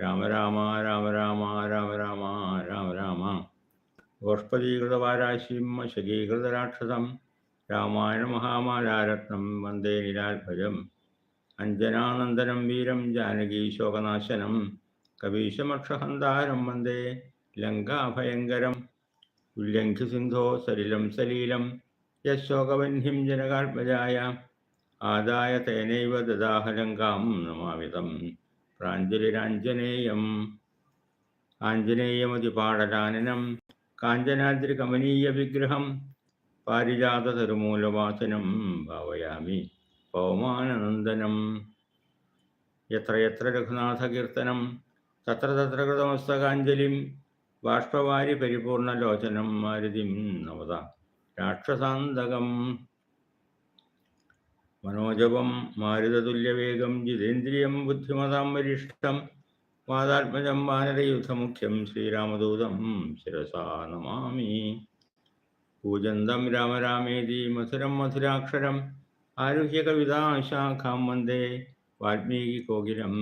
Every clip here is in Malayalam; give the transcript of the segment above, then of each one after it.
രാമ രാമ രാമ രാമ രാമ രാമ രാമ രാമ. ഗോഷ്പദീകൃതവാരാശിം ശരീകൃതരാക്ഷസം രാമായണ മഹാമാലാരത്നം വന്ദേ നിരാത്ഭജം അഞ്ജനാനന്ദനം വീരം ജാനകീ ശോകനാശനം. കവീശമക്ഷഹന്താരം വന്ദേ ലങ്കാഭയങ്കരം. ഉല്ലംഘ്യ സിന്ധോ സലിലം സലീലം യശോകവന്ഹിം ജനകാത്മജായ. ആദായ തേനൈവ ദദാഹലങ്കാം നമാമിതം. പ്രാഞ്ജലിരാഞ്ജനേയം ആഞ്ജനേയമതിപാടലാനനം കാഞ്ചനാദ്രികമനീയ വിഗ്രഹം പാരിജാത പാരിജാതതരുമൂലവാസനം ഭാവയാമി. പൗമാനനന്ദനം. എത്രയെത്ര രഘുനാഥ രഘുനാഥകീർത്തനം. തത്ര തത്ര കൃതമസ്തകാഞ്ജലിം ബാഷ്പവാരി പരിപൂർണലോചനം മാരുതിം നവത രാക്ഷസാന്തകം. മനോജപം മാരുതതുല്യവേഗം ജിതേന്ദ്രിയം ബുദ്ധിമതാം വരിഷ്ഠം വാദാത്മജം വാനരയുധമുഖ്യം ശ്രീരാമദൂതം ശിരസാ നമാമി. പൂജന്തം രാമ രാമേതി മധുരം മധുരാക്ഷരം ആരുഹ്യ കവിതാശാഖാം വന്ദേ വാൽമീകി കോകിലം.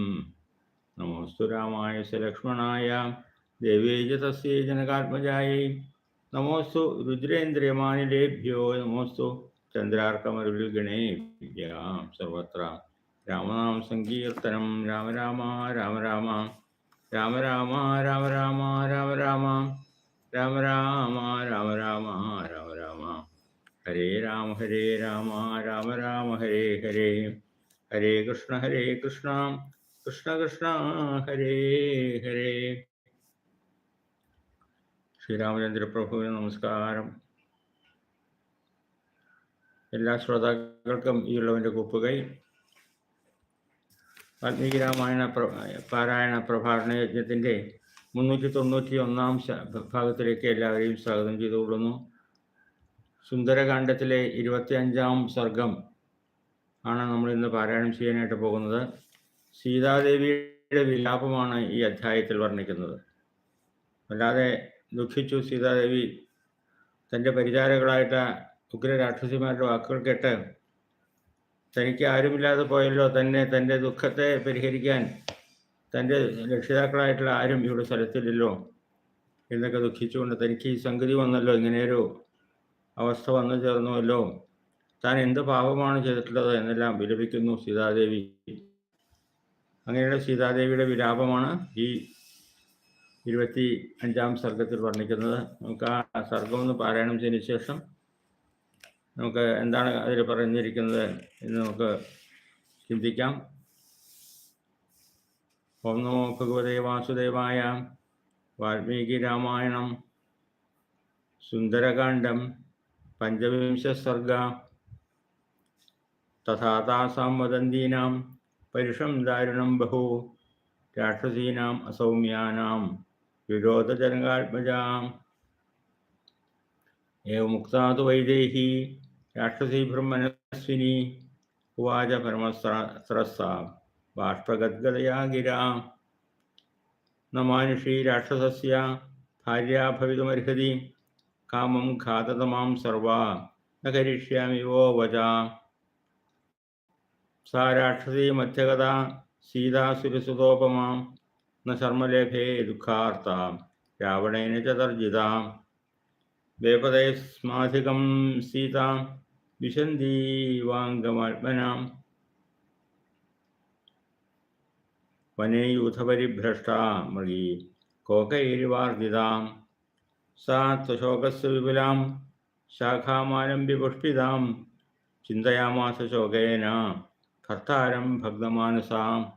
നമോസ്തു രാമായ സലക്ഷ്മണായ ദേവേജ തസ്യേ ജനകാത്മജായൈ. നമോസ്തു രുദ്രേന്ദ്രിയമാനിലേഭ്യോ. നമോസ്തു ചന്ദ്രാർക്കമരുളിഗണേഭ്യാം സർവത്ര. രാമനാം സങ്കീർത്തനം. രാമ രാമ രാമ രാമ. രാമ രാമ രാമ രാമ രാമ രാമ. രാമ രാമ രാമ രാമ രാമ രാമ. ഹരേ രാമ ഹരേ രാമ രാമ രാമ ഹരേ ഹരേ. ഹരേ കൃഷ്ണ ഹരേ കൃഷ്ണ. കൃഷ്ണ കൃഷ്ണ ഹരേ ഹരേ. ശ്രീരാമചന്ദ്രപ്രഭുവിന് നമസ്കാരം. എല്ലാ ശ്രോതാക്കൾക്കും ഈ ഉള്ളവന്റെ കുപ്പുകൈ. വാൽമീകി രാമായണ പ്ര പാരായണ പ്രഭാഷണ യജ്ഞത്തിന്റെ മുന്നൂറ്റി തൊണ്ണൂറ്റി ഒന്നാം ഭാഗത്തിലേക്ക് എല്ലാവരെയും സ്വാഗതം ചെയ്തുകൊള്ളുന്നു. സുന്ദരകാന്ഡത്തിലെ ഇരുപത്തി അഞ്ചാം സർഗം ആണ് നമ്മൾ ഇന്ന് പാരായണം ചെയ്യാനായിട്ട് പോകുന്നത്. സീതാദേവിയുടെ വിലാപമാണ് ഈ അധ്യായത്തിൽ വർണിക്കുന്നത്. അല്ലാതെ ദുഃഖിച്ചു സീതാദേവി തന്റെ പരിചാരകളായിട്ട് ഉഗ്ര രാക്ഷസിമാരുടെ വാക്കുകൾ കേട്ട് തനിക്ക് ആരുമില്ലാതെ പോയല്ലോ തന്നെ തന്റെ ദുഃഖത്തെ പരിഹരിക്കാൻ തന്റെ രക്ഷിതാക്കളായിട്ടുള്ള ആരും ഇവിടെ സ്ഥലത്തില്ലല്ലോ എന്നൊക്കെ ദുഃഖിച്ചുകൊണ്ട് തനിക്ക് ഈ സംഗതി വന്നല്ലോ. ഇങ്ങനെയൊരു അവസ്ഥ വന്നു ചേർന്നുവല്ലോ. താൻ എന്ത് പാപമാണ് ചെയ്തിട്ടുള്ളത് എന്നെല്ലാം വിലപിക്കുന്നു സീതാദേവി. അങ്ങനെയുള്ള സീതാദേവിയുടെ വിലാപമാണ് ഈ ഇരുപത്തി അഞ്ചാം സർഗത്തിൽ വർണിക്കുന്നത്. നമുക്ക് ആ സർഗം ഒന്ന് പാരായണം ചെയ്തതിന് ശേഷം നമുക്ക് എന്താണ് അതിൽ പറഞ്ഞിരിക്കുന്നത് എന്ന് നമുക്ക് ചിന്തിക്കാം. ഓം നമോ ഭഗവതേ വാസുദേവായ വാൽമീകി രാമായണം സുന്ദരകാന്ഡം പഞ്ചവിംശ സർഗ തഥാതാസാം വദന്തീനാം പരുഷം ദാരുണം ബഹു രാക്ഷസീനാം അസൗമ്യാനാം വിരോധജനകാത്മജാം ഏവമുക്താ തു राक्षसी ब्रह्मणस्विनी उवाच परमस्रस्सा बाष्पगद्गदया गिरा। न मनुषी राक्षसस्य भार्या भवितुमर्हति। कामं घाततमां सर्वा। न करिष्यामि वो वचा। सा राक्षसी मध्यगता सीता सुरसुतोपमा। न शर्मलेभे दुःखार्ता। रावणेन च तर्जिता। वेपदयस्माधिकं सीता। വിശന്തീവാംഗമാത്മനാം വനേയൂഥപരിഭ്രഷ്ടാ മൃഗീ കോകൈരിവാർജിതാം സാ ത്വശോകസ്യ വിപുലാം ശാഖാമാലംബ്യ പുഷ്പിതാം ചിന്തയാമാസ ശോകേന ഭർത്താരം ഭഗ്നമാനസാം.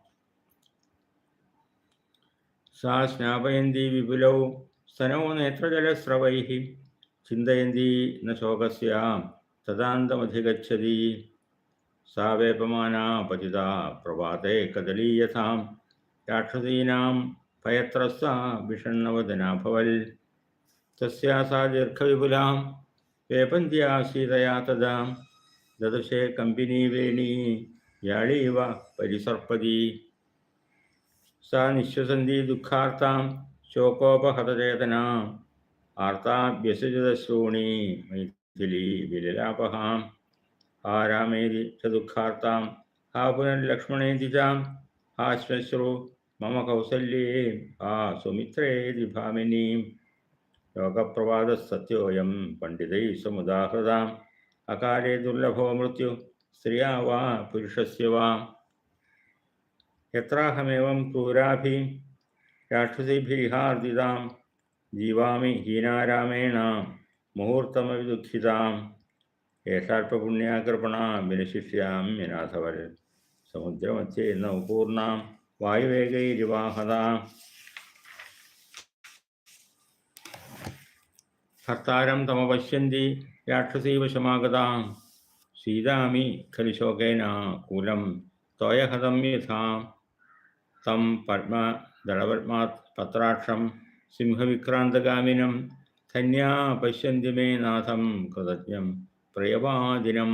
സാ സ്നാപയന്തി വിപുലൗ. സ്തനോ നേത്രജലസ്രവൈ. ചിന്തയന്തി ന ശോകസ്യ. तदान्तमधिगच्छति सा वेपमाना पतिता प्रभाते कदलीयथां राक्षसीनां भयत्रस्ता भिषण्णवदनाभवल् तस्या सा दीर्घविपुलां वेपन्त्या सीतया तदा ददशे कम्बिनीवेणी याळीव परिसर्पदी सा निःश्वसन्ती दुःखार्तां शोकोपहतचेतना आर्ताभ्यसृजदश्रूणि मयि വിലലാപഹാം. ആ രാമേതി ച ദുഃഖാർത്താം. ആ പുനർലക്ഷ്മണേതി ചാം. ആ ശ്വശ്രു മമ കൗസല്യേ. ആ സുമിത്രേതി ഭാമിനീം ലോകപ്രവാദ സത്യോയം പണ്ഡിതൈ സമുദാഹൃതാം. അകാലേ ദുർലഭോ മൃത്യു. സ്ത്രീയാ വാ പുരുഷസ്യ വാ. യത്രാഹമേവം ക്രൂരാഭി. രാക്ഷസിഭിഹാർദിതാം ജീവാമി ഹീനാരാമേണ. മുഹൂർത്തമവി ദുഃഖിതാം ഏഷാൽപപുണ്യാകൃപണ വിനശിഷ്യാമ്യനാഥവൽ സമുദ്രമധ്യേ നൗപൂർണാം വായുവേഗൈരിവാഹതാം ഭർത്താരം തമപശ്യന്തി രാക്ഷസീവശമാഗതാം സീതാമി ഖലു ശോകേന കൂലം തോയഹതം യഥാം. തം പത്മ ദളപത്മാത് പത്രാക്ഷം സിംഹവിക്രാന്തഗാമിനം धन्या पश्यन्ति मे नाथं कृतज्ञं प्रयवादिनं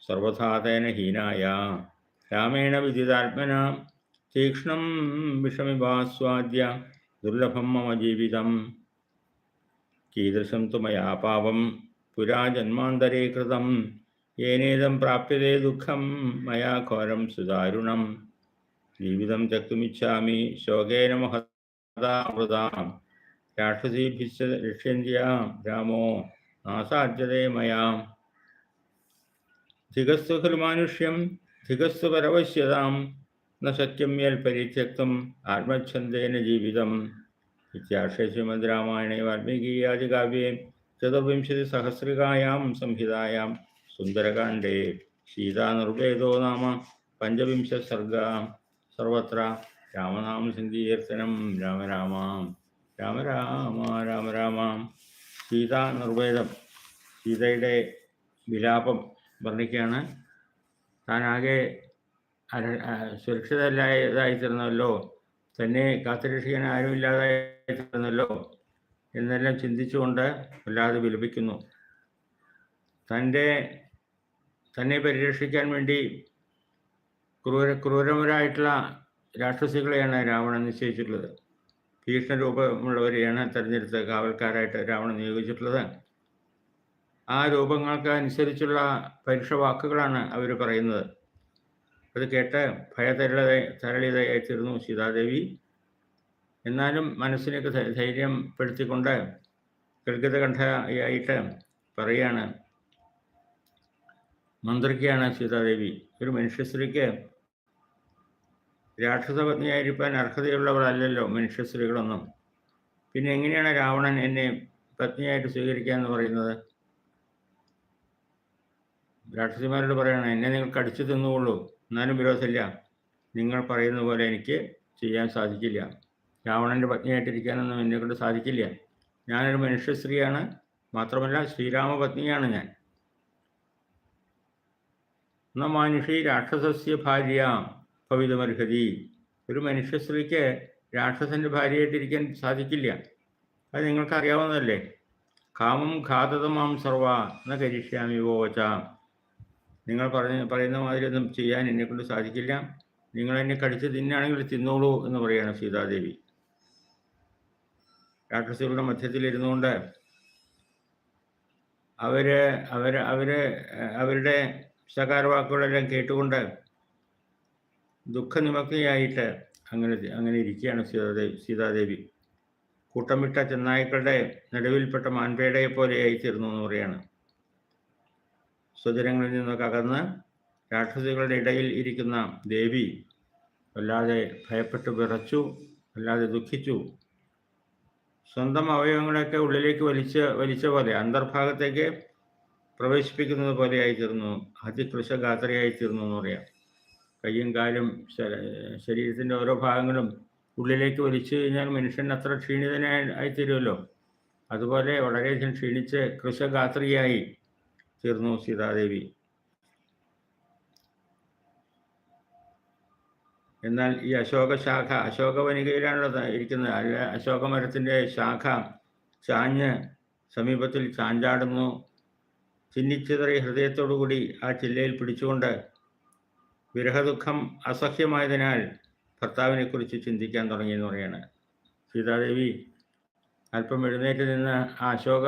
सर्वथा तेन हीनाय। रामेण विदितात्मना तीक्ष्णं विषमिवास्वाद्य दुर्लभं मम जीवितं कीदृशं तु मया पापं पुरा जन्मान्तरे कृतं येनेदं प्राप्यते दुःखं मया घोरं सुदारुणं जीवितं त्यक्तुमिच्छामि शोकेन महदा രാക്ഷസീഭിശ്ച രക്ഷ്യന്ത്യാം രാമോ നാസാധ്യതേ ധികസ്തു ഖലു മാനുഷ്യം ധികസ്തു പരവശ്യതാം ന സത്യം യൽ പരിത്യക്തം ആത്മച്ഛന്ദേന ജീവിതം. ഇത്യാർഷേ ശ്രീമദ് രാമായണേ വാൽമീകീയാദികാവ്യേ ചതുർവിംശതിസഹസ്രികായാം സംഹിതായാം. സുന്ദരകാണ്ഡേ സീതാനിർവേദോ നാമ പഞ്ചവിംശ സർഗ. സർവത്ര രാമനാമ സങ്കീർത്തനം. രാമ രാമ. രാമ രാമ രാമ രാമ. സീതാ നിർവേദം സീതയുടെ വിലാപം വർണിക്കുകയാണ്. താനാകെ അര സുരക്ഷിതല്ലായതായിത്തീർന്നല്ലോ തന്നെ കാത്തുരക്ഷിക്കാൻ ആരുമില്ലാതായിത്തീർന്നല്ലോ എന്നെല്ലാം ചിന്തിച്ചുകൊണ്ട് വല്ലാതെ വിലപിക്കുന്നു. തന്റെ തന്നെ പരിരക്ഷിക്കാൻ വേണ്ടി ക്രൂര ക്രൂരമരായിട്ടുള്ള രാക്ഷസികളെയാണ് രാവണൻ നിശ്ചയിച്ചിട്ടുള്ളത്. ഭീഷണ രൂപമുള്ളവരെയാണ് തെരഞ്ഞെടുത്ത് കാവൽക്കാരായിട്ട് രാവണൻ നിയോഗിച്ചിട്ടുള്ളത്. ആ രൂപങ്ങൾക്ക് അനുസരിച്ചുള്ള പരുഷ വാക്കുകളാണ് അവർ പറയുന്നത്. അത് കേട്ട് ഭയതരളിത തരളിതയായിത്തീർന്നു സീതാദേവി. എന്നാലും മനസ്സിനൊക്കെ ധൈര്യപ്പെടുത്തിക്കൊണ്ട് കൽഗതകണ്ഠയായിട്ട് പറയാണ്. മന്ത്രിക്കാണ് സീതാദേവി. ഒരു മനുഷ്യസ്ത്രീക്ക് രാക്ഷസപത്നിയായിരിക്കാൻ അർഹതയുള്ളവരല്ലല്ലോ മനുഷ്യസ്ത്രീകളൊന്നും. പിന്നെ എങ്ങനെയാണ് രാവണൻ എന്നെ പത്നിയായിട്ട് സ്വീകരിക്കുക എന്ന് പറയുന്നത്? രാക്ഷസിമാരോട് പറയണം എന്നെ നിങ്ങൾ കടിച്ചു തിന്നുകൊള്ളൂ. എന്നാലും വിരോധമില്ല. നിങ്ങൾ പറയുന്ന പോലെ എനിക്ക് ചെയ്യാൻ സാധിക്കില്ല. രാവണന്റെ പത്നിയായിട്ടിരിക്കാനൊന്നും എന്നെ കൊണ്ട് സാധിക്കില്ല. ഞാനൊരു മനുഷ്യ സ്ത്രീയാണ് മാത്രമല്ല ശ്രീരാമ പത്നിയാണ് ഞാൻ. ന മാനുഷി രാക്ഷസസ്യ ഭാര്യ. ഭവിതമർഹതി ഒരു മനുഷ്യ സ്ത്രീക്ക് രാക്ഷസന്റെ ഭാര്യയായിട്ടിരിക്കാൻ സാധിക്കില്ല. അത് നിങ്ങൾക്ക് അറിയാവുന്നതല്ലേ കാമം ഘാതതമാം സർവ എന്ന കരിഷ്യാമി വോച നിങ്ങൾ പറഞ്ഞ പറയുന്ന മാതിരി ഒന്നും ചെയ്യാൻ എന്നെ കൊണ്ട് സാധിക്കില്ല. നിങ്ങൾ എന്നെ കടിച്ച് തിന്നാണെങ്കിൽ തിന്നോളൂ എന്ന് പറയാണ് സീതാദേവി. രാക്ഷസികളുടെ മധ്യത്തിൽ ഇരുന്നുകൊണ്ട് അവർ അവർ അവർ അവരുടെ സകാരവാക്കുകളെല്ലാം കേട്ടുകൊണ്ട് ദുഃഖനിമഗ്നയായിട്ട് അങ്ങനെ അങ്ങനെ ഇരിക്കുകയാണ് സീതാദേവി സീതാദേവി. കൂട്ടമിട്ട ചെന്നായ്ക്കളുടെ നടുവിൽപ്പെട്ട മാൻപേടയെ പോലെയായി തീർന്നു എന്ന് പറയാണ് സ്വജനങ്ങളിൽ നിന്നൊക്കെ അകന്ന് രാക്ഷസികളുടെ ഇടയിൽ ഇരിക്കുന്ന ദേവി വല്ലാതെ ഭയപ്പെട്ട് വിറച്ചു വല്ലാതെ ദുഃഖിച്ചു. സ്വന്തം അവയവങ്ങളൊക്കെ ഉള്ളിലേക്ക് വലിച്ച വലിച്ച പോലെ അന്തർഭാഗത്തേക്ക് പ്രവേശിപ്പിക്കുന്നത് പോലെയായി തീർന്നു അതികൃശഗാത്രയായി തീർന്നു എന്ന് പറയാം. കയ്യും കാലും ശരീരത്തിന്റെ ഓരോ ഭാഗങ്ങളും ഉള്ളിലേക്ക് വലിച്ചു കഴിഞ്ഞാൽ മനുഷ്യൻ അത്ര ക്ഷീണിതനായി ആയിത്തീരുമല്ലോ. അതുപോലെ വളരെയധികം ക്ഷീണിച്ച് കൃശഗാത്രിയായി തീർന്നു സീതാദേവി. എന്നാൽ ഈ അശോക ശാഖ അശോകവനികയിലാണുള്ളത് ഇരിക്കുന്നത്. അല്ല അശോകമരത്തിന്റെ ശാഖ ചാഞ്ഞ് സമീപത്തിൽ ചാഞ്ചാടുന്നു. ചിന്നിച്ചിതറി ഹൃദയത്തോടുകൂടി ആ ചില്ലയിൽ പിടിച്ചുകൊണ്ട് വിരഹദുഃഖം അസഹ്യമായതിനാൽ ഭർത്താവിനെക്കുറിച്ച് ചിന്തിക്കാൻ തുടങ്ങി എന്ന് പറയാണ്. സീതാദേവി അല്പം എഴുന്നേറ്റ് നിന്ന് ആ അശോക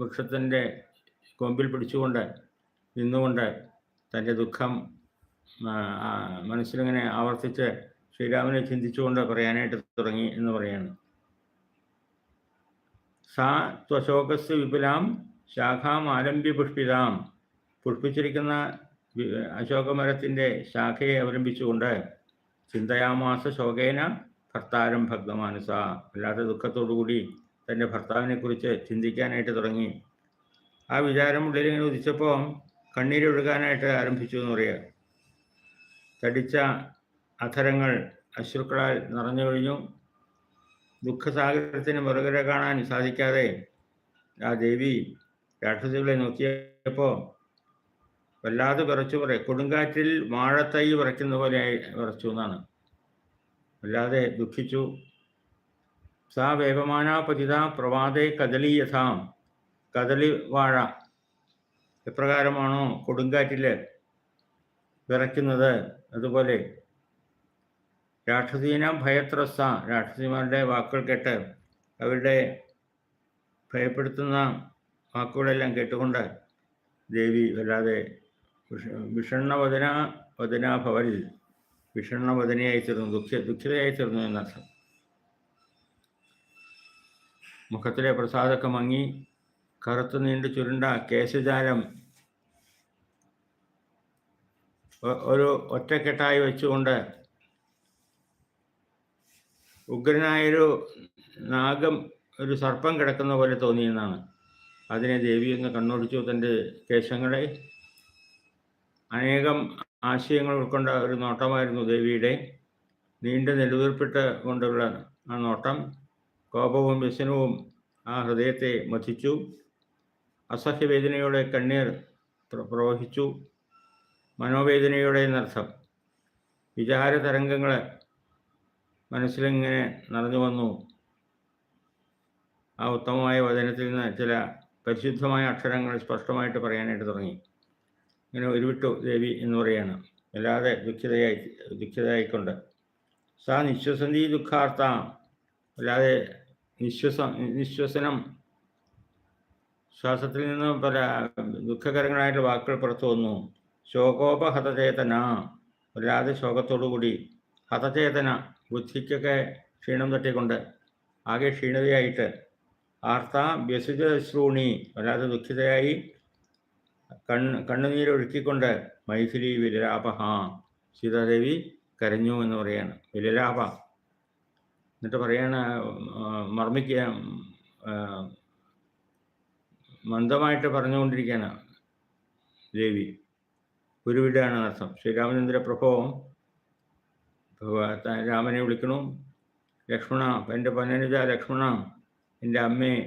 വൃക്ഷത്തിന്റെ കൊമ്പിൽ പിടിച്ചുകൊണ്ട് നിന്നുകൊണ്ട് തന്റെ ദുഃഖം മനസ്സിലിങ്ങനെ ആവർത്തിച്ച് ശ്രീരാമനെ ചിന്തിച്ചുകൊണ്ട് പറയാനായിട്ട് തുടങ്ങി എന്ന് പറയാണ്. സാ ത്വശോകസ് വിപുലാം ശാഖാം ആലംബ്യ പുഷ്പിതാം പുഷ്പിച്ചിരിക്കുന്ന അശോകമരത്തിന്റെ ശാഖയെ അവലംബിച്ചുകൊണ്ട് ചിന്തയാമാസ ശോകേന ഭർത്താരം ഭഗ്നമാനസ. അല്ലാതെ ദുഃഖത്തോടുകൂടി തന്റെ ഭർത്താവിനെ കുറിച്ച് ചിന്തിക്കാനായിട്ട് തുടങ്ങി. ആ വിചാരം ഉള്ളിൽ ഇങ്ങനെ ഉദിച്ചപ്പോൾ കണ്ണീരൊഴുകാനായിട്ട് ആരംഭിച്ചു എന്ന് പറയുക തടിച്ച അധരങ്ങൾ അശ്രുക്കളാൽ നിറഞ്ഞു കഴിഞ്ഞു ദുഃഖസാഗരത്തിന് മുറുകര കാണാൻ സാധിക്കാതെ ആ ദേവി രാക്ഷസികളെ നോക്കിയപ്പോൾ വല്ലാതെ വിറച്ചു പറയും. കൊടുങ്കാറ്റിൽ വാഴത്തൈ വിറയ്ക്കുന്ന പോലെ വിറച്ചു എന്നാണ്. വല്ലാതെ ദുഃഖിച്ചു. സാ വേഗമാന പതിത പ്രവാദേ യഥാം. കദളി വാഴ എപ്രകാരമാണോ കൊടുങ്കാറ്റിൽ വിറയ്ക്കുന്നത്? അതുപോലെ രാക്ഷസീനാം ഭയത്രസ രാക്ഷസിമാരുടെ വാക്കുകൾ കേട്ട് അവരുടെ ഭയപ്പെടുത്തുന്ന വാക്കുകളെല്ലാം കേട്ടുകൊണ്ട് ദേവി വല്ലാതെ വിഷണ്ണവദന വദനാഭവൽ. വിഷണ്ണവദനയായി തീർന്നു ദുഃഖ ദുഃഖിതയായി തീർന്നു എന്നർത്ഥം. മുഖത്തിലെ പ്രസാദൊക്കെ മങ്ങി കറുത്ത് നീണ്ടു ചുരുണ്ട കേശജാലം ഒരു ഒറ്റക്കെട്ടായി വെച്ചുകൊണ്ട് ഉഗ്രനായൊരു നാഗം ഒരു സർപ്പം കിടക്കുന്ന പോലെ തോന്നിയെന്നാണ് അതിനെ ദേവി ഒന്ന് കണ്ണോടിച്ചു തന്റെ കേശങ്ങളെ അനേകം ആശയങ്ങൾ ഉൾക്കൊണ്ട ഒരു നോട്ടമായിരുന്നു ദേവിയുടെ. നീണ്ട നെടുവീർപ്പിട്ട് കൊണ്ടുള്ള ആ നോട്ടം കോപവും വ്യസനവും ആ ഹൃദയത്തെ മഥിച്ചു അസഹ്യവേദനയോടെ കണ്ണീർ പ്ര- പ്രവഹിച്ചു. മനോവേദനയോടെ എന്നർത്ഥം വിചാര തരംഗങ്ങൾ മനസ്സിലിങ്ങനെ നിറഞ്ഞു വന്നു. ആ ഉത്തമമായ വചനത്തിൽ നിന്ന് ചില പരിശുദ്ധമായ അക്ഷരങ്ങൾ സ്പഷ്ടമായിട്ട് പറയാനായിട്ട് തുടങ്ങി. ഇങ്ങനെ ഉരുവിട്ടു ദേവി എന്ന് പറയാണ്. വല്ലാതെ ദുഃഖിതയായി ദുഃഖിതയായിക്കൊണ്ട്. സാ നിശ്വസന്തി ദുഃഖാർത്ഥ. അല്ലാതെ നിശ്വസ നിശ്വസനം. ശ്വാസത്തിൽ നിന്ന് പല ദുഃഖകരങ്ങളായിട്ടുള്ള വാക്കുകൾ പുറത്തു വന്നു. ശോകോപഹതചേതന. വല്ലാതെ ശോകത്തോടുകൂടി. ഹതചേതന ബുദ്ധിക്കൊക്കെ ക്ഷീണം തട്ടിക്കൊണ്ട്. ആകെ ക്ഷീണതയായിട്ട്. ആർത്ത വ്യസുചശ്രൂണി വല്ലാതെ ദുഃഖിതയായി കണ്ണ് കണ്ണുനീരൊഴുക്കിക്കൊണ്ട് മൈഥിലി വിലരാപ ഹാ സീതാദേവി കരഞ്ഞു എന്ന് പറയാണ്. വിലരാപ. എന്നിട്ട് പറയാണ് മർമ്മിക്ക മന്ദമായിട്ട് പറഞ്ഞുകൊണ്ടിരിക്കുകയാണ് ദേവി. ഗുരുവിടാണ് അർത്ഥം. ശ്രീരാമചന്ദ്ര പ്രഭോ രാമനെ വിളിക്കണു ലക്ഷ്മണ എന്റെ പനനുജ ലക്ഷ്മണ എന്റെ അമ്മയെ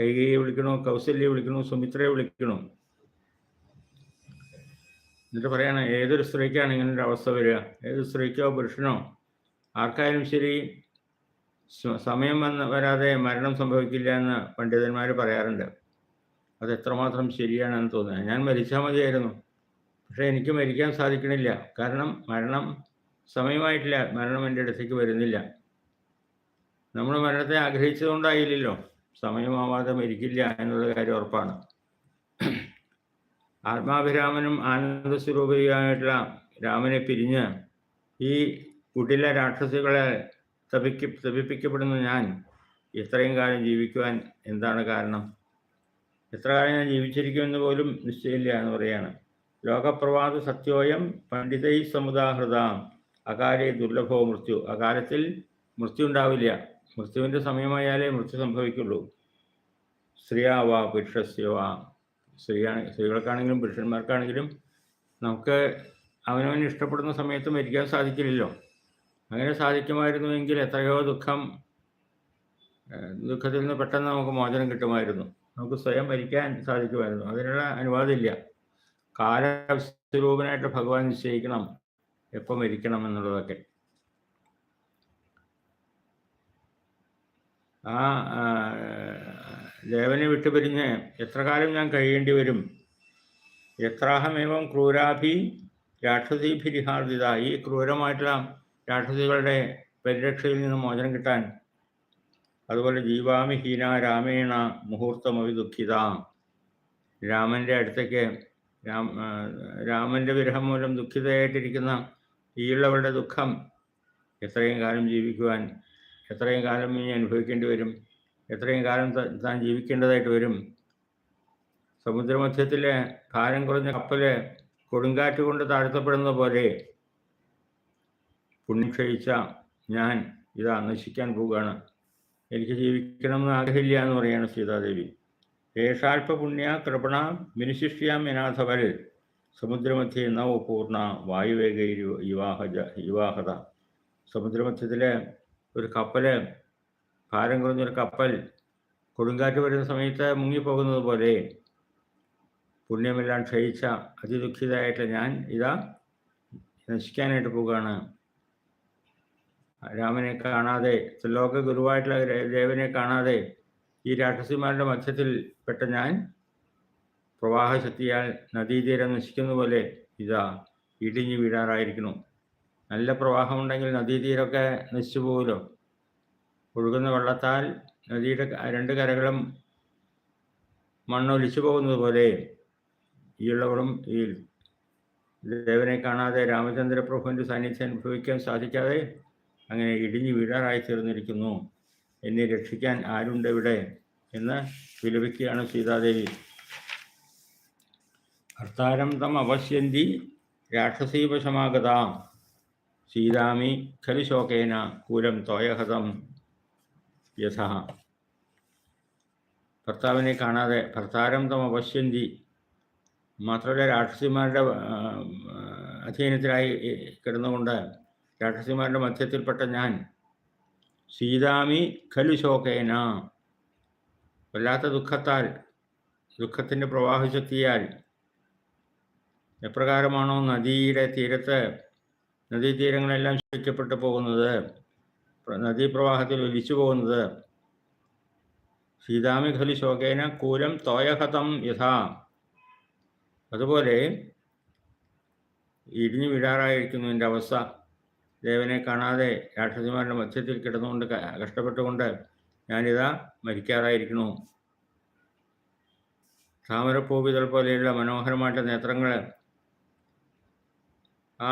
കൈകയെ വിളിക്കണോ കൗസല്യെ വിളിക്കണോ സുമിത്രയെ വിളിക്കണോ? എന്നിട്ട് പറയണം ഏതൊരു സ്ത്രീക്കാണ് ഇങ്ങനെ ഒരു അവസ്ഥ വരിക? ഏത് സ്ത്രീക്കോ പുരുഷനോ? ആർക്കായാലും ശരി സമയം വന്ന് വരാതെ മരണം സംഭവിക്കില്ല എന്ന് പണ്ഡിതന്മാർ പറയാറുണ്ട്. അത് എത്രമാത്രം ശരിയാണെന്ന് തോന്നുന്നത് ഞാൻ മരിച്ചാൽ മതിയായിരുന്നു. പക്ഷേ എനിക്ക് മരിക്കാൻ സാധിക്കണില്ല. കാരണം മരണം സമയമായിട്ടില്ല. മരണം എന്റെ അടുത്തേക്ക് വരുന്നില്ല. നമ്മൾ മരണത്തെ ആഗ്രഹിച്ചതുകൊണ്ടായില്ലല്ലോ. സമയമാവാതെ മരിക്കില്ല എന്നുള്ള കാര്യം ഉറപ്പാണ്. ആത്മാഭിരാമനും ആനന്ദ സ്വരൂപിയായിട്ടുള്ള രാമനെ പിരിഞ്ഞ് ഈ കുടില രാക്ഷസികളെ തപിക്ക് തപിപ്പിക്കപ്പെടുന്ന ഞാൻ ഇത്രയും കാലം ജീവിക്കുവാൻ എന്താണ് കാരണം? എത്ര കാലം ഞാൻ ജീവിച്ചിരിക്കുമെന്ന് പോലും നിശ്ചയമില്ല എന്ന് പറയാണ്. ലോകപ്രവാദ സത്യോയം പണ്ഡിതൈ സമുദാഹൃതാം. അകാലെ ദുർലഭോ മൃത്യു. അകാലത്തിൽ മൃത്യു ഉണ്ടാവില്ല മൃത്യുവിന്റെ സമയമായാലേ മൃത്യു സംഭവിക്കുള്ളൂ. സ്ത്രീയാവാ പുരുഷസ്യവാ സ്ത്രീയാണ് സ്ത്രീകൾക്കാണെങ്കിലും പുരുഷന്മാർക്കാണെങ്കിലും നമുക്ക് അവനവന് ഇഷ്ടപ്പെടുന്ന സമയത്ത് മരിക്കാൻ സാധിക്കില്ലല്ലോ. അങ്ങനെ സാധിക്കുമായിരുന്നുവെങ്കിൽ എത്രയോ ദുഃഖം ദുഃഖത്തിൽ നിന്ന് പെട്ടെന്ന് നമുക്ക് മോചനം കിട്ടുമായിരുന്നു. നമുക്ക് സ്വയം മരിക്കാൻ സാധിക്കുമായിരുന്നു. അതിനുള്ള അനുവാദമില്ല. കാലസ്വരൂപനായിട്ട് ഭഗവാൻ നിശ്ചയിക്കണം. എപ്പോൾ മരിക്കണം എന്നുള്ളതൊക്കെ. ആ ദേവനെ വിട്ടുപിരിഞ്ഞ് എത്ര കാലം ഞാൻ കഴിയേണ്ടി വരും? എത്രാഹമേവം ക്രൂരാഭി രാക്ഷസീഭിരിഹാർദിത ഈ ക്രൂരമായിട്ടുള്ള രാക്ഷസികളുടെ പരിരക്ഷയിൽ നിന്ന് മോചനം കിട്ടാൻ. അതുപോലെ ജീവാമി ഹീന രാമേണ മുഹൂർത്തമവി ദുഃഖിത. രാമന്റെ അടുത്തേക്ക് രാം രാമന്റെ വിരഹം മൂലം ദുഃഖിതയായിട്ടിരിക്കുന്ന ഈയുള്ളവരുടെ ദുഃഖം എത്രയും കാലം ജീവിക്കുവാൻ എത്രയും കാലം ഇനി അനുഭവിക്കേണ്ടി വരും. എത്രയും കാലം താൻ ജീവിക്കേണ്ടതായിട്ട് വരും. സമുദ്രമധ്യത്തിലെ ഭാരം കുറഞ്ഞ കപ്പൽ കൊടുങ്കാറ്റ് കൊണ്ട് താഴ്ത്തപ്പെടുന്ന പോലെ പുണ്യം ഞാൻ ഇതാ നശിക്കാൻ പോവുകയാണ്. എനിക്ക് ജീവിക്കണമെന്ന് ആഗ്രഹമില്ല എന്ന് പറയാണ് സീതാദേവി. ഏഷാൽപ പുണ്യ കൃപണ മിനുശിഷ്യാം വിനാഥവൽ സമുദ്രമധ്യേ നവ പൂർണ വായുവേഗ യുവാഹ യുവാഹത സമുദ്രമധ്യത്തിലെ ഒരു കപ്പൽ ഭാരം കുറഞ്ഞൊരു കപ്പൽ കൊടുങ്കാറ്റ് വരുന്ന സമയത്ത് മുങ്ങിപ്പോകുന്നത് പോലെ പുണ്യമെല്ലാം ക്ഷയിച്ച അതിദുഃഖിതയായിട്ട് ഞാൻ ഇതാ നശിക്കാനായിട്ട് പോവുകയാണ്. രാമനെ കാണാതെ ലോക ഗുരുവായിട്ടുള്ള ദേവനെ കാണാതെ ഈ രാക്ഷസിമാരുടെ മധ്യത്തിൽ പെട്ട ഞാൻ പ്രവാഹശക്തിയാൽ നദീതീരം നശിക്കുന്ന പോലെ ഇതാ ഇടിഞ്ഞു വീഴാറായിരിക്കുന്നു. നല്ല പ്രവാഹം ഉണ്ടെങ്കിൽ നദീതീരൊക്കെ നശിച്ചു പോകുമല്ലോ ഒഴുകുന്ന വെള്ളത്താൽ നദിയുടെ രണ്ട് കരകളും മണ്ണൊലിച്ചു പോകുന്നത് പോലെ ഈയുള്ളവളും ഈ ദേവനെ കാണാതെ രാമചന്ദ്രപ്രഭുവിന്റെ സാന്നിധ്യം അനുഭവിക്കാൻ സാധിക്കാതെ അങ്ങനെ ഇടിഞ്ഞു വീഴാറായി തീർന്നിരിക്കുന്നു. എന്നെ രക്ഷിക്കാൻ ആരുണ്ട് ഇവിടെ? എന്ന് വിലപിക്കുകയാണ് സീതാദേവി. ഭർത്താരം തം അവശ്യന്തി രാക്ഷസീവശമാഗത. സീതാമി ഖലുശോകേന കൂലം തോയഹതം യഥ ഭർത്താവിനെ കാണാതെ ഭർത്താരം തമ പശ്യന്തി. മാത്രമല്ല രാക്ഷസിമാരുടെ അധീനത്തിലായി കിടന്നുകൊണ്ട് രാക്ഷസിമാരുടെ മധ്യത്തിൽപ്പെട്ട ഞാൻ. സീതാമി ഖലു ശോകേന വല്ലാത്ത ദുഃഖത്താൽ ദുഃഖത്തിന്റെ പ്രവാഹശക്തിയാൽ. എപ്രകാരമാണോ നദിയുടെ തീരത്ത് നദീതീരങ്ങളെല്ലാം ശിക്കപ്പെട്ടു പോകുന്നത് നദീപ്രവാഹത്തിൽ ഒലിച്ചു പോകുന്നത്. സീതാമി ഖലു ശോകേന കൂലം തോയഹതം യഥാ. അതുപോലെ ഇടിഞ്ഞു വിടാറായിരിക്കുന്നു എന്റെ അവസ്ഥ. ദേവനെ കാണാതെ രാക്ഷസിമാരുടെ മധ്യത്തിൽ കിടന്നുകൊണ്ട് കഷ്ടപ്പെട്ടുകൊണ്ട് ഞാനിതാ മരിക്കാറായിരിക്കുന്നു. താമരപ്പൂവിതൾ പോലെയുള്ള മനോഹരമായിട്ട് നേത്രങ്ങൾ ആ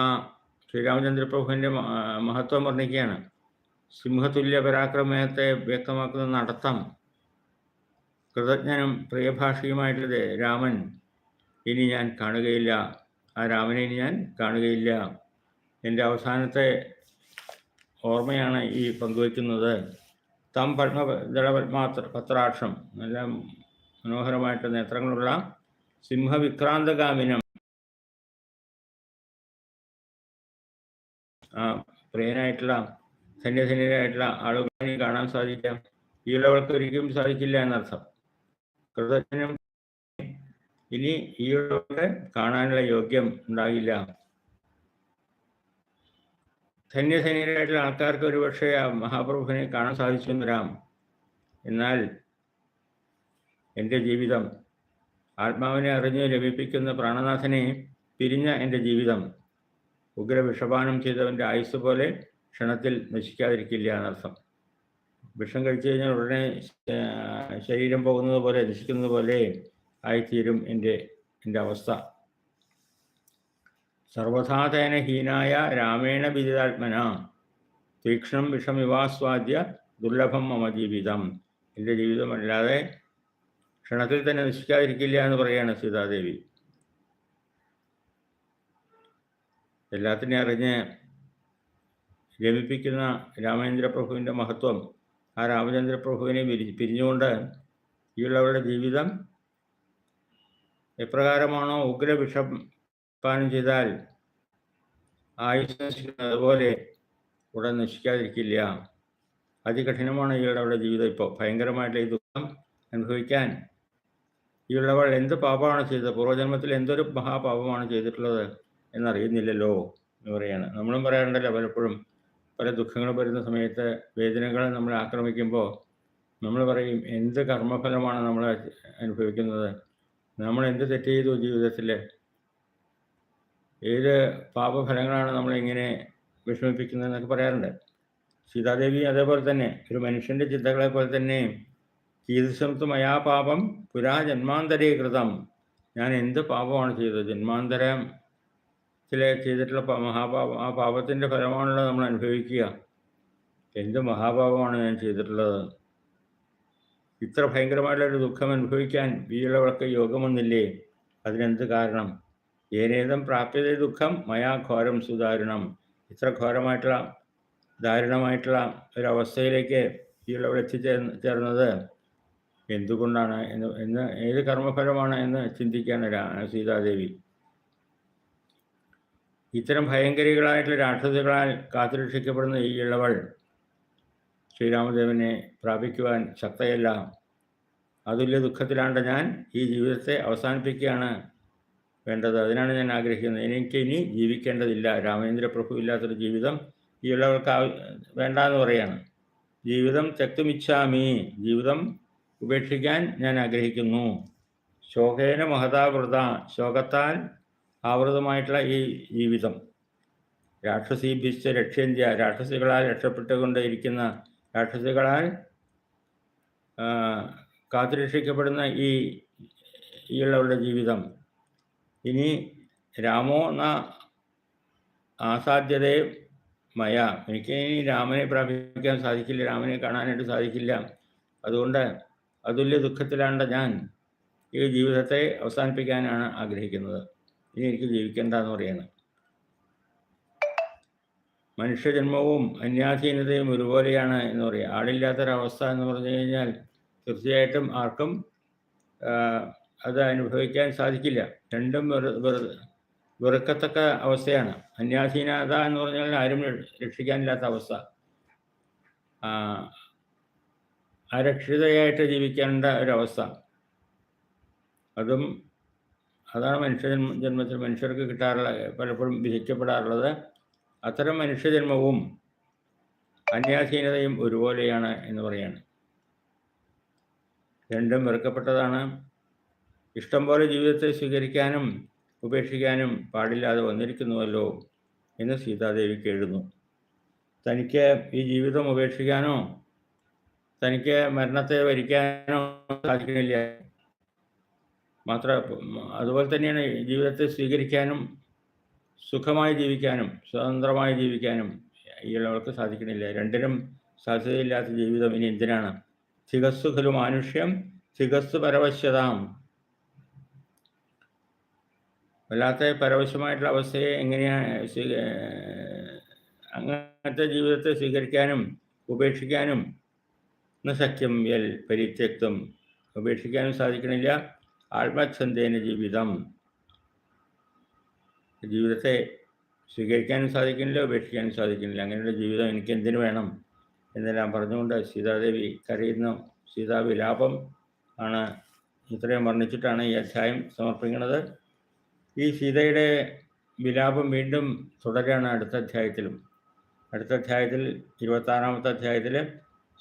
ശ്രീരാമചന്ദ്രപ്രഭുവിന്റെ മഹത്വം വർണിക്കുകയാണ്. സിംഹതുല്യ പരാക്രമത്തെ വ്യക്തമാക്കുന്ന നടത്തം. കൃതജ്ഞനും പ്രിയഭാഷയുമായിട്ടുള്ളത് രാമൻ. ഇനി ഞാൻ കാണുകയില്ല. ആ രാമനെ ഇനി ഞാൻ കാണുകയില്ല. എന്റെ അവസാനത്തെ ഓർമ്മയാണ് ഈ പങ്കുവയ്ക്കുന്നത്. തം പത്മ ദളപത്മാത്ര പത്രാക്ഷം. നല്ല മനോഹരമായിട്ട് നേത്രങ്ങളുള്ള സിംഹവിക്രാന്തകാമിനം പ്രിയനായിട്ടുള്ള ധന്യധന്യരായിട്ടുള്ള ആളുകളെ കാണാൻ സാധിക്കാം. ഈയുള്ളവർക്ക് ഒരിക്കലും സാധിക്കില്ല എന്നർത്ഥം. കൃതജ്ഞനും ഇനി ഈയുള്ളവരെ കാണാനുള്ള യോഗ്യം ഉണ്ടാകില്ല. ധന്യധന്യരായിട്ടുള്ള ആൾക്കാർക്ക് ഒരുപക്ഷെ ആ മഹാപ്രഭുവിനെ കാണാൻ സാധിച്ചു വരാം എന്നാൽ എന്റെ ജീവിതം ആത്മാവിനെ അറിഞ്ഞ് ലഭിപ്പിക്കുന്ന പ്രാണനാഥനെ പിരിഞ്ഞ എന്റെ ജീവിതം. ഉഗ്ര വിഷപാനം ചെയ്തവന്റെ ആയുസ് പോലെ ക്ഷണത്തിൽ നശിക്കാതിരിക്കില്ല എന്നർത്ഥം വിഷം കഴിച്ചു കഴിഞ്ഞാൽ ഉടനെ ശരീരം പോകുന്നത് പോലെ നശിക്കുന്നത് പോലെ ആയിത്തീരും എന്റെ എന്റെ അവസ്ഥ. സർവസാധേന ഹീനായ രാമേണ വിദിതാത്മന വിഷം വിഷമിവാസ്വാദ്യ ദുർലഭം മമ ജീവിതം. എന്റെ ജീവിതമല്ലാതെ ക്ഷണത്തിൽ തന്നെ നശിക്കാതിരിക്കില്ല എന്ന് പറയുകയാണ് സീതാദേവി. എല്ലാത്തിനെയും അറിഞ്ഞ് രമിപ്പിക്കുന്ന രാമചന്ദ്രപ്രഭുവിന്റെ മഹത്വം ആ രാമചന്ദ്രപ്രഭുവിനെ വിരി പിരിഞ്ഞുകൊണ്ട് ഈയുള്ളവരുടെ ജീവിതം എപ്രകാരമാണോ ഉഗ്രവിഷം പാനം ചെയ്താൽ ആയുസ് അതുപോലെ ഉടൻ നശിക്കാതിരിക്കില്ല. അതികഠിനമാണ് ഈയുള്ളവരുടെ ജീവിതം ഇപ്പോൾ. ഭയങ്കരമായിട്ടുള്ള ഈ ദുഃഖം അനുഭവിക്കാൻ ഈയുള്ളവൾ എന്ത് പാപമാണ് ചെയ്തത്? പൂർവജന്മത്തിൽ എന്തൊരു മഹാപാപമാണ് ചെയ്തിട്ടുള്ളത്? എന്നറിയുന്നില്ലല്ലോ എന്ന് പറയാണ്. നമ്മളും പറയാറുണ്ടല്ലോ പലപ്പോഴും പല ദുഃഖങ്ങൾ വരുന്ന സമയത്ത് വേദനകൾ നമ്മളെ ആക്രമിക്കുമ്പോൾ നമ്മൾ പറയും എന്ത് കർമ്മഫലമാണ് നമ്മൾ അനുഭവിക്കുന്നത്? നമ്മൾ എന്ത് തെറ്റ് ചെയ്തു ജീവിതത്തിൽ? ഏത് പാപഫലങ്ങളാണ് നമ്മളിങ്ങനെ വിഷമിപ്പിക്കുന്നതെന്നൊക്കെ പറയാറുണ്ട്. സീതാദേവി അതേപോലെ തന്നെ ഒരു മനുഷ്യന്റെ ചിന്തകളെ പോലെ തന്നെ കീർഷംത്തു മയാ പാപം പുരാ ജന്മന്തരേകൃതം ഞാൻ എന്ത് പാപമാണ് ചെയ്തത്? ജന്മാന്തരം ചില ചെയ്തിട്ടുള്ള മഹാപാപം ആ പാപത്തിന്റെ ഫലമാണല്ലോ നമ്മൾ അനുഭവിക്കുക. എന്ത് മഹാപാപമാണ് ഞാൻ ചെയ്തിട്ടുള്ളത്? ഇത്ര ഭയങ്കരമായിട്ടുള്ളൊരു ദുഃഖം അനുഭവിക്കാൻ വീഴുള്ളവർക്ക് യോഗമൊന്നില്ലേ? അതിനെന്ത് കാരണം? ഏനേതം പ്രാപ്യത ദുഃഖം മയാ ഘോരം സുദാരുണം. ഇത്ര ഘോരമായിട്ടുള്ള ദാരുണമായിട്ടുള്ള ഒരവസ്ഥയിലേക്ക് എത്തിച്ചേർന്ന് ചേർന്നത് എന്തുകൊണ്ടാണ്? എന്ന് എന്ന് ഏത് കർമ്മഫലമാണ് എന്ന് ചിന്തിക്കുകയാണ് സീതാദേവി. ഇത്തരം ഭയങ്കരികളായിട്ടുള്ള രാക്ഷസുകളാൽ കാത്തുരക്ഷിക്കപ്പെടുന്ന ഈ ഇളവൾ ശ്രീരാമദേവനെ പ്രാപിക്കുവാൻ ശക്തയല്ല. അതുല്യ ദുഃഖത്തിലാണ്ട ഞാൻ ഈ ജീവിതത്തെ അവസാനിപ്പിക്കുകയാണ് വേണ്ടത്. അതിനാണ് ഞാൻ ആഗ്രഹിക്കുന്നത്. എനിക്ക് ഇനി ജീവിക്കേണ്ടതില്ല. രാമേന്ദ്ര പ്രഭു ഇല്ലാത്തൊരു ജീവിതം ഈ ഉള്ളവർക്ക് വേണ്ട എന്ന് പറയാണ്. ജീവിതം തെക്തുമിച്ഛാമി ജീവിതം ഉപേക്ഷിക്കാൻ ഞാൻ ആഗ്രഹിക്കുന്നു. ശോകേന മഹതാവൃത. ശോകത്താൽ ആവൃതമായിട്ടുള്ള ഈ ജീവിതം. രാക്ഷസി ഭിച്ച രക്ഷേന്ത്യ രാക്ഷസികളാൽ രക്ഷപ്പെട്ടുകൊണ്ടിരിക്കുന്ന രാക്ഷസികളാൽ കാത്തുരക്ഷിക്കപ്പെടുന്ന ഈ ഈയുള്ളവരുടെ ജീവിതം. ഇനി രാമോ ന ആസാധ്യതയെ മയ. എനിക്ക് ഇനി രാമനെ പ്രാപിക്കാൻ സാധിക്കില്ല രാമനെ കാണാനായിട്ട് സാധിക്കില്ല. അതുകൊണ്ട് അതുല്യ ദുഃഖത്തിലാണ്ട ഞാൻ ഈ ജീവിതത്തെ അവസാനിപ്പിക്കാനാണ് ആഗ്രഹിക്കുന്നത്. ഇനി എനിക്ക് ജീവിക്കേണ്ടെന്ന് പറയുന്നത് മനുഷ്യജന്മവും അന്യാധീനതയും ഒരുപോലെയാണ് എന്ന് പറയുക ആളില്ലാത്തൊരവസ്ഥ എന്ന് പറഞ്ഞു കഴിഞ്ഞാൽ തീർച്ചയായിട്ടും ആർക്കും അത് അനുഭവിക്കാൻ സാധിക്കില്ല. രണ്ടും വെറു വെറു വെറുക്കത്തക്ക അവസ്ഥയാണ്. അന്യാധീനത എന്ന് പറഞ്ഞാൽ ആരും രക്ഷ- രക്ഷിക്കാനില്ലാത്ത അവസ്ഥ. അരക്ഷിതയായിട്ട് ജീവിക്കേണ്ട ഒരവസ്ഥ. അതും അതാണ് മനുഷ്യ ജന്മ ജന്മത്തിൽ മനുഷ്യർക്ക് കിട്ടാറുള്ള പലപ്പോഴും വിധിക്കപ്പെടാറുള്ളത്. അത്തരം മനുഷ്യജന്മവും അന്യാസീനതയും ഒരുപോലെയാണ് എന്ന് പറയാണ്. രണ്ടും വെറുക്കപ്പെട്ടതാണ്. ഇഷ്ടം പോലെ ജീവിതത്തെ സ്വീകരിക്കാനും ഉപേക്ഷിക്കാനും പാടില്ലാതെ വന്നിരിക്കുന്നുവല്ലോ എന്ന് സീതാദേവി എഴുതുന്നു തനിക്ക് ഈ ജീവിതം ഉപേക്ഷിക്കാനോ തനിക്ക് മരണത്തെ വരിക്കാനോ സാധിക്കുന്നില്ല. മാത്ര അതുപോലെ തന്നെയാണ് ജീവിതത്തെ സ്വീകരിക്കാനും സുഖമായി ജീവിക്കാനും സ്വതന്ത്രമായി ജീവിക്കാനും ഈയുള്ളവർക്ക് സാധിക്കണില്ല. രണ്ടിനും സാധ്യതയില്ലാത്ത ജീവിതം ഇനി എന്തിനാണ്? തികസ്സു ഖലു മാനുഷ്യം തികസ്സു പരവശ്യതാം. വല്ലാത്ത പരവശ്യമായിട്ടുള്ള അവസ്ഥയെ എങ്ങനെയാണ് അങ്ങനത്തെ ജീവിതത്തെ സ്വീകരിക്കാനും ഉപേക്ഷിക്കാനും സഖ്യം എൽ പരിത്യക്തം. ഉപേക്ഷിക്കാനും സാധിക്കണില്ല. ആത്മച്ഛന്തേന ജീവിതം. ജീവിതത്തെ സ്വീകരിക്കാനും സാധിക്കുന്നില്ല ഉപേക്ഷിക്കാനും സാധിക്കുന്നില്ല. അങ്ങനെയുള്ള ജീവിതം എനിക്ക് എന്തിനു വേണം എന്നെല്ലാം പറഞ്ഞുകൊണ്ട് സീതാദേവി കരയുന്നു. സീതാവിലാപം ആണ്. ഇത്രയും വർണിച്ചിട്ടാണ് ഈ അധ്യായം സമർപ്പിക്കുന്നത്. ഈ സീതയുടെ വിലാപം വീണ്ടും തുടരുകയാണ് അടുത്ത അധ്യായത്തിലും. അടുത്ത അധ്യായത്തിൽ ഇരുപത്താറാമത്തെ അധ്യായത്തിൽ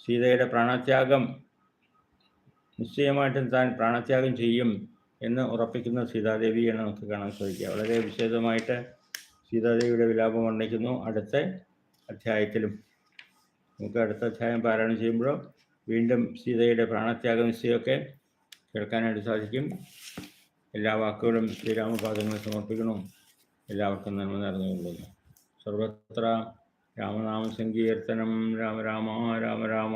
സീതയുടെ പ്രാണത്യാഗം നിശ്ചയമായിട്ടും താൻ പ്രാണത്യാഗം ചെയ്യും എന്ന് ഉറപ്പിക്കുന്ന സീതാദേവിയാണ് നമുക്ക് കാണാൻ സാധിക്കുക. വളരെ വിശദമായിട്ട് സീതാദേവിയുടെ വിലാപം വർണിക്കുന്നു അടുത്ത അധ്യായത്തിലും. നമുക്ക് അടുത്ത അധ്യായം പാരായണം ചെയ്യുമ്പോഴോ വീണ്ടും സീതയുടെ പ്രാണത്യാഗ നിശ്ചയമൊക്കെ കേൾക്കാനായിട്ട് സാധിക്കും. എല്ലാ വാക്കുകളും ശ്രീരാമപാദങ്ങൾ സമർപ്പിക്കണു എല്ലാവർക്കും നന്മ നിറഞ്ഞുകൊള്ളുന്നു സർവത്ര രാമനാമ സങ്കീർത്തനം രാമ രാമ രാമ രാമ.